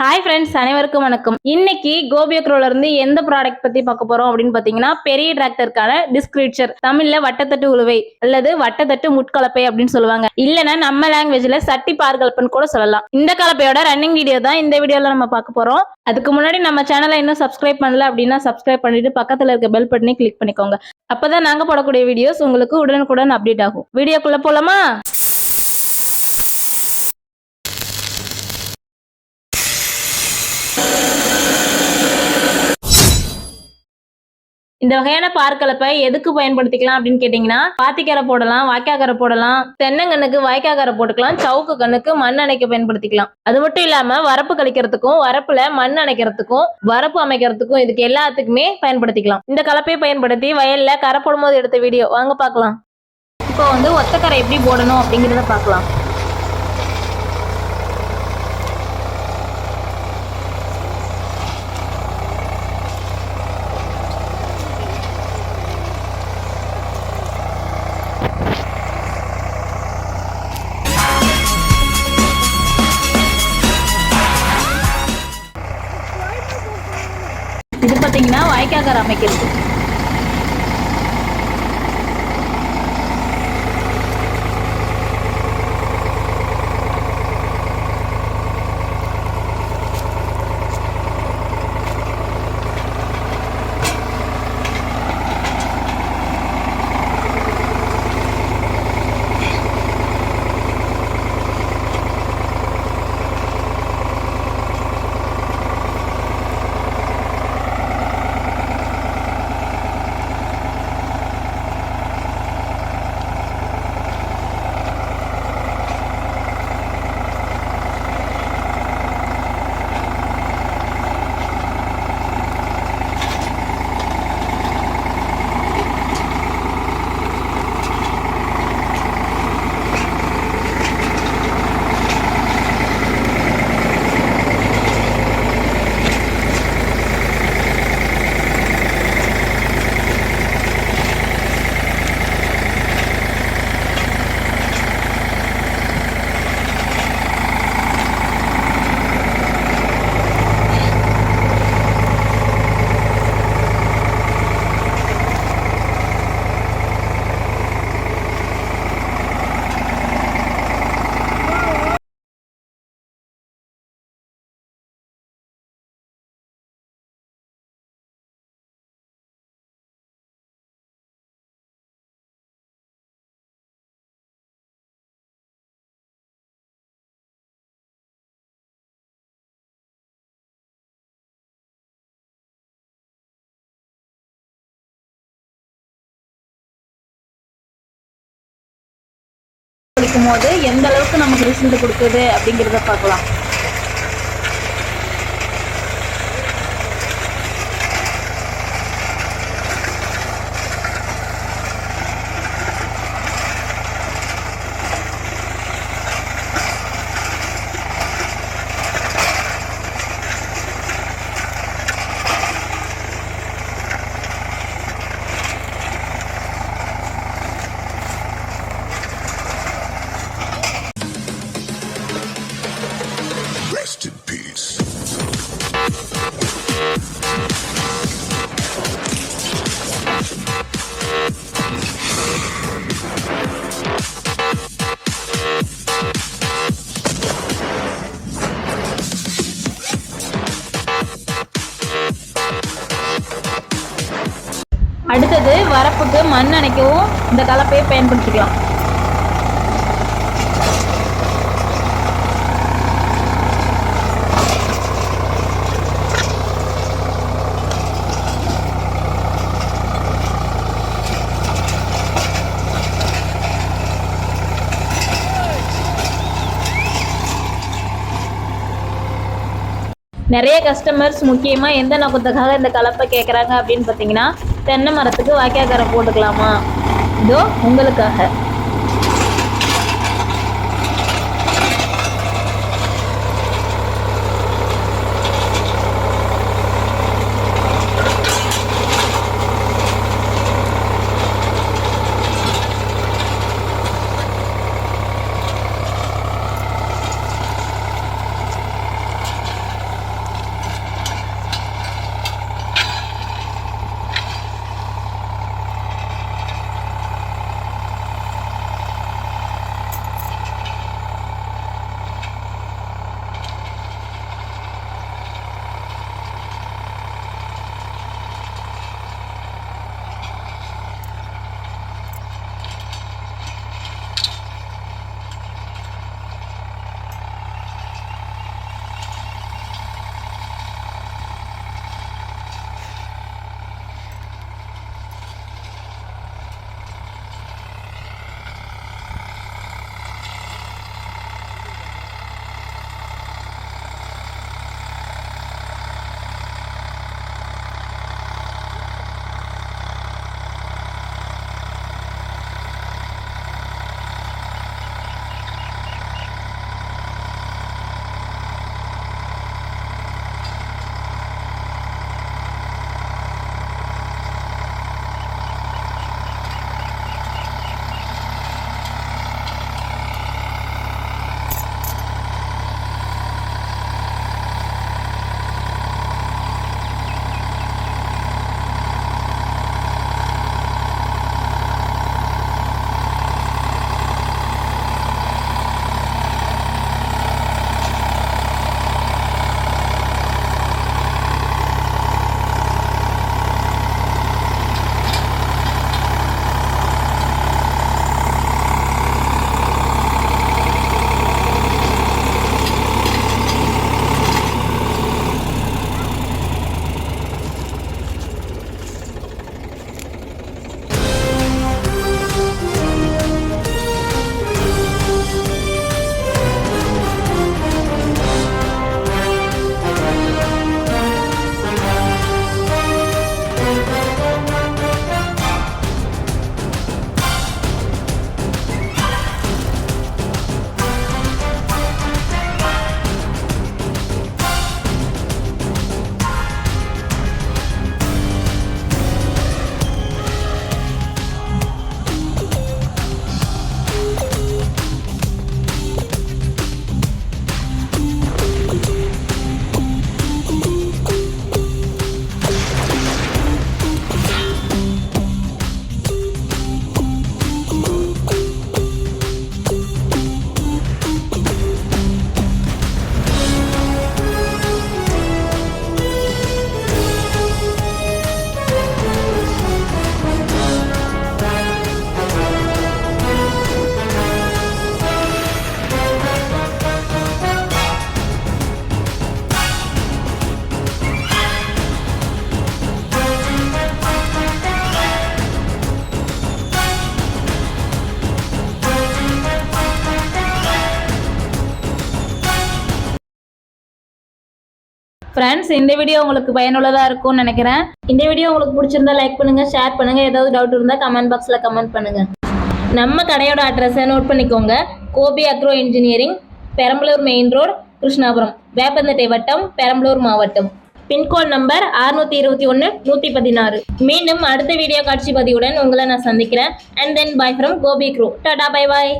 Hi friends அனைவருக்கும் வணக்கம். இன்னைக்கு கோபியக்ரோல இருந்து எந்த ப்ராடக்ட் பத்தி பார்க்க போறோம் அப்படின்னு பாத்தீங்கன்னா பெரிய டிராக்டருக்கான டிஸ்கிரிப்சர் தமிழ்ல வட்டத்தட்டு உழுவை அல்லது வட்டத்தட்டு முட்கலப்பை அப்படின்னு சொல்லுவாங்க. இல்லைன்னா நம்ம லாங்குவேஜ்ல சட்டி பார்கல்பன் கூட சொல்லலாம். இந்த கலப்பையோட ரன்னிங் வீடியோ தான் இந்த வீடியோல நம்ம பார்க்க போறோம். அதுக்கு முன்னாடி நம்ம சேனலை இன்னும் சப்ஸ்கிரைப் பண்ணல அப்படின்னா சப்ஸ்கிரைப் பண்ணிட்டு பக்கத்துல இருக்க பெல் பட்டனை கிளிக் பண்ணிக்கோங்க. அப்பதான் நாங்க போடக்கூடிய வீடியோஸ் உங்களுக்கு உடனுக்குடன் அப்டேட் ஆகும். வீடியோக்குள்ள போலாமா? இந்த வகையான பார்க்கலப்பை எதுக்கு பயன்படுத்திக்கலாம் அப்படின்னு கேட்டீங்கன்னா பாத்திக்கரை போடலாம் வாய்க்காக்கரை போடலாம் தென்னங்கண்ணுக்கு வாய்க்காக்கரை போட்டுக்கலாம் சவுக்கு கண்ணுக்கு மண் அணைக்க பயன்படுத்திக்கலாம். அது மட்டும் இல்லாம வரப்பு கழிக்கிறதுக்கும் வரப்புல மண் அணைக்கிறதுக்கும் வரப்பு அமைக்கிறதுக்கும் இதுக்கு எல்லாத்துக்குமே பயன்படுத்திக்கலாம். இந்த கலப்பையை பயன்படுத்தி வயல்ல கரை போடும்போது எடுத்த வீடியோ. வாங்க பார்க்கலாம். இப்போ வந்து ஒத்தக்கரை எப்படி போடணும் அப்படிங்கிறத பார்க்கலாம். பார்த்தீங்கன்னா வாய்க்காக்கரை அமைக்கிறது இருக்கும்போது போது எந்த அளவுக்கு நமக்கு ரிசல்ட் கொடுக்குது அப்படிங்கிறத பார்க்கலாம். வரப்புக்கு மண் அணைக்கவும் இந்த கலப்பையை பயன்படுத்திக்கலாம். நிறைய கஸ்டமர்ஸ் முக்கியமாக எந்த நோக்கத்துக்காக இந்த கலப்பை கேட்குறாங்க அப்படின்னு பார்த்தீங்கன்னா தென்னை மரத்துக்கு வாய்க்காக்கரை போட்டுக்கலாமா? இதோ உங்களுக்காக. ஃப்ரெண்ட்ஸ் இந்த வீடியோ உங்களுக்கு பயனுள்ளதாக இருக்கும்னு நினைக்கிறேன். இந்த வீடியோ உங்களுக்கு பிடிச்சிருந்தா லைக் பண்ணுங்கள் ஷேர் பண்ணுங்கள் ஏதாவது டவுட் இருந்தால் கமெண்ட் பாக்ஸில் கமெண்ட் பண்ணுங்கள் நம்ம கடையோட அட்ரஸை நோட் பண்ணிக்கோங்க. Gopi agro engineering Perambalur main road Krishnapuram. Veppanthattai வட்டம் பெரம்பலூர் மாவட்டம். பின்கோட் நம்பர் அறுநூத்தி இருபத்தி ஒன்று நூற்றி பதினாறு. மீண்டும் அடுத்த வீடியோ காட்சி பதிவுடன் உங்களை நான் சந்திக்கிறேன். And then bye from Gopi crew tata bye bye